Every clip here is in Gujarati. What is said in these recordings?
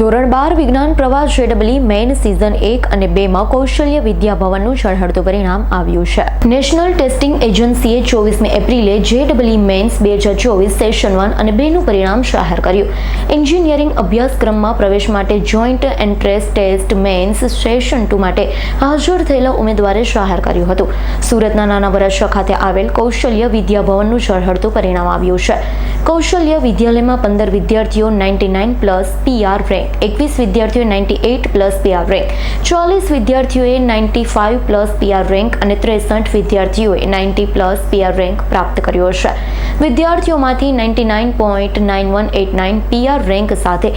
ધોરણ બાર વિજ્ઞાન પ્રવાહ જેડબલી મેઇન સિઝન એક અને બેમાં કૌશલ્ય વિદ્યા ભવનનું ઝળહળતું પરિણામ આવ્યું છે. નેશનલ ટેસ્ટિંગ એજન્સીએ ચોવીસમી એપ્રિલે જેડબલી મેન્સ બે હજાર ચોવીસ સેશન વન અને બેનું પરિણામ જાહેર કર્યું. એન્જિનિયરિંગ અભ્યાસક્રમમાં પ્રવેશ માટે joint entrance test mains session two માટે હાજર થયેલા ઉમેદવારે જાહેર કર્યું હતું. સુરતના નાના વરાછા ખાતે આવેલ કૌશલ્ય વિદ્યા ભવનનું ઝળહળતું પરિણામ આવ્યું છે. કૌશલ્ય વિદ્યાલયમાં પંદર વિદ્યાર્થીઓ, ninety nine plus PR rank એકવીસ વિદ્યાર્થીઓએ ninety eight plus PR rank. ચોલીસ વિદ્યાર્થીઓએ ninety five plus PR rank અને ત્રેસઠ વિદ્યાર્થીઓએ નાઇન્ટી પ્લસ પીઆર રેન્ક પ્રાપ્ત કર્યો છે વિદ્યાર્થીઓમાંથી ninety nine point nine one eight nine PR rank સાથે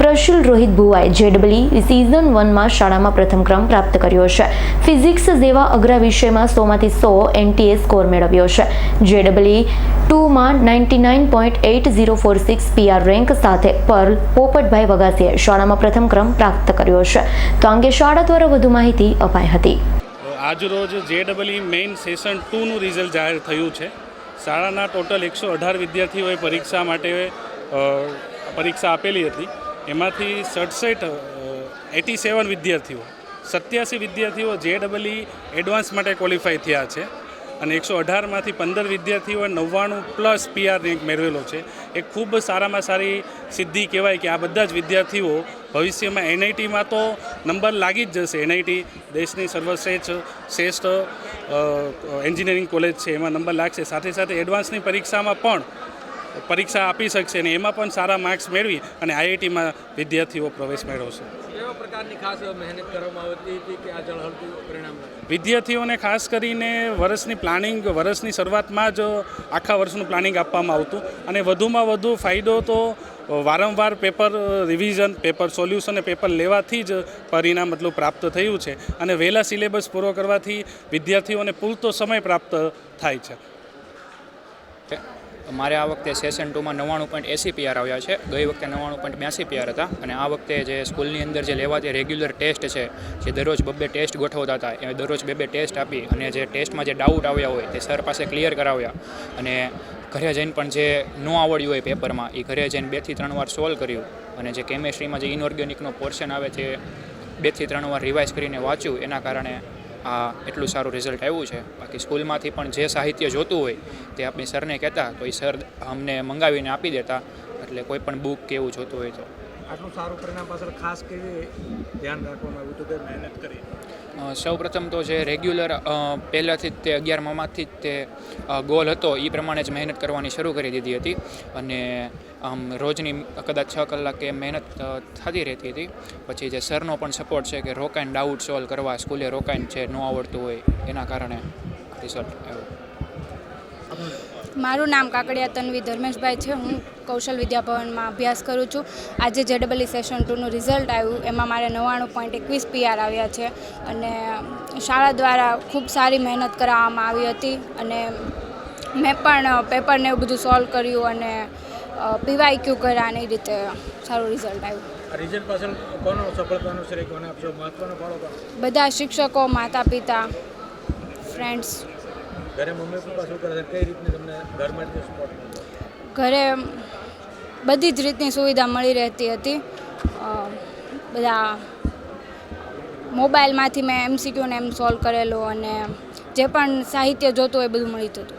પ્રશુલ રોહિત ભુવાએ જેડબલી સિઝન વનમાં શાળામાં પ્રથમ ક્રમ પ્રાપ્ત કર્યો છે. ફિઝિક્સ જેવા અઘરા વિષયમાં સોમાંથી સો એનટીએ સ્કોર મેળવ્યો છે. જેડબલી ટુમાં ninety nine point eight zero four six PR rank સાથે પર્લ પોપટભાઈ વગાસીએ શાળામાં પ્રથમ ક્રમ પ્રાપ્ત કર્યો છે. તો અંગે શાળા દ્વારા વધુ માહિતી અપાઈ હતી. આજરોજ J double E main session ટુનું result જાહેર થયું છે. શાળાના ટોટલ એકસો અઢાર વિદ્યાર્થીઓએ પરીક્ષા માટે પરીક્ષા આપેલી હતી. એમાંથી સડસઠ એટી સેવન વિદ્યાર્થીઓ, સત્યાસી વિદ્યાર્થીઓ જે ડબલઈ એડવાન્સ માટે ક્વોલિફાય થયા છે. અને એકસો અઢારમાંથી પંદર વિદ્યાર્થીઓએ નવ્વાણું પ્લસ પીઆર રેન્ક મેળવેલો છે. એ ખૂબ સારામાં સારી સિદ્ધિ કહેવાય કે આ બધા જ વિદ્યાર્થીઓ ભવિષ્યમાં એનઆઈટીમાં તો નંબર લાગી જ જશે. એનઆઈટી દેશની સર્વશ્રેષ્ઠ, શ્રેષ્ઠ એન્જિનિયરિંગ કોલેજ છે, એમાં નંબર લાગશે. સાથે સાથે એડવાન્સની પરીક્ષામાં પણ પરીક્ષા આપી શકશે અને એમાં પણ સારા માર્ક્સ મેળવી અને આઈઆઈટીમાં વિદ્યાર્થીઓ પ્રવેશ મેળવશે. વિદ્યાર્થીઓને ખાસ કરીને વર્ષની પ્લાનિંગ વર્ષની શરૂઆતમાં જ આખા વર્ષનું પ્લાનિંગ આપવામાં આવતું અને વધુમાં વધુ ફાયદો તો વારંવાર પેપર રિવિઝન પેપર સોલ્યુશન અને પેપર લેવાથી જ પરિણામ મતલબ પ્રાપ્ત થયું છે અને વહેલા સિલેબસ પૂરો કરવાથી વિદ્યાર્થીઓને પૂરતો સમય પ્રાપ્ત થાય છે. મારે આ વખતે સેશન ટુમાં નવ્વાણું પોઈન્ટ એસી પીઆર આવ્યા છે. ગઈ વખતે નવ્વાણું પોઈન્ટ બ્યાસી પીઆર હતા અને આ વખતે જે સ્કૂલની અંદર જે લેવાતી રેગ્યુલર ટેસ્ટ છે, જે દરરોજ બબ્બે ટેસ્ટ ગોઠવતા હતા, એ દરરોજ બે બે ટેસ્ટ આપી અને જે ટેસ્ટમાં જે ડાઉટ આવ્યા હોય તે સર પાસે ક્લિયર કરાવ્યા અને ઘરે જઈને પણ જે ન આવડ્યું હોય પેપરમાં એ ઘરે જઈને બેથી ત્રણ વાર સોલ્વ કર્યું અને જે કેમેસ્ટ્રીમાં જે ઇનઓર્ગેનિકનો પોર્શન આવે છે બેથી ત્રણ વાર રિવાઇઝ કરીને વાંચ્યું, એના કારણે આ એટલું સારું રિઝલ્ટ આવ્યું છે. બાકી સ્કૂલમાંથી પણ જે સાહિત્ય જોતું હોય તે આપણી સરને કહેતા તો એ સર અમને મંગાવીને આપી દેતા. એટલે કોઈ પણ બુક કે એવું જોતું હોય તો. આટલું સારું પરિણામ પાછળ ખાસ કેવી ધ્યાન રાખવામાં આવ્યું હતું કે મહેનત કરી? સૌ પ્રથમ તો જે રેગ્યુલર પહેલાંથી જ તે અગિયારમાંથી જ તે ગોલ હતો એ પ્રમાણે જ મહેનત કરવાની શરૂ કરી દીધી હતી. અને આમ રોજની કદાચ છ કલાકે મહેનત થતી રહેતી હતી. પછી જે સરનો પણ સપોર્ટ છે કે રોકાઈને ડાઉટ સોલ્વ કરવા, સ્કૂલે રોકાઈને છે, ન આવડતું હોય, એના કારણે રિઝલ્ટ આવ્યું. મારું નામ કાકડિયા તન્વી ધર્મેશભાઈ છે. હું કૌશલ વિદ્યાભવનમાં અભ્યાસ કરું છું. આજે જેડબલી સેશન ટુનું રિઝલ્ટ આવ્યું, એમાં મારે નવ્વાણું પોઈન્ટ એકવીસ પીઆર આવ્યા છે અને શાળા દ્વારા ખૂબ સારી મહેનત કરાવવામાં આવી હતી અને મેં પણ પેપરને એવું બધું સોલ્વ કર્યું અને પીવાય ક્યુ કર્યા અને એ રીતે સારું રિઝલ્ટ આવ્યું. રિઝલ્ટ પાછળ કોનો સફળતાનો શ્રેય કોને આપશો? મહત્વનો ફાળો બધા શિક્ષકો માતા પિતા ફ્રેન્ડ્સ ઘરે મમ્મી પપ્પા શું કરે છે? કઈ રીતની તમને ઘરમાંથી સપોર્ટ ઘરે બધી જ રીતની સુવિધા મળી રહેતી હતી. બધા મોબાઈલમાંથી મેં એમસીક્યુને એમ સોલ્વ કરેલું અને જે પણ સાહિત્ય જોતું એ બધું મળી જતું હતું.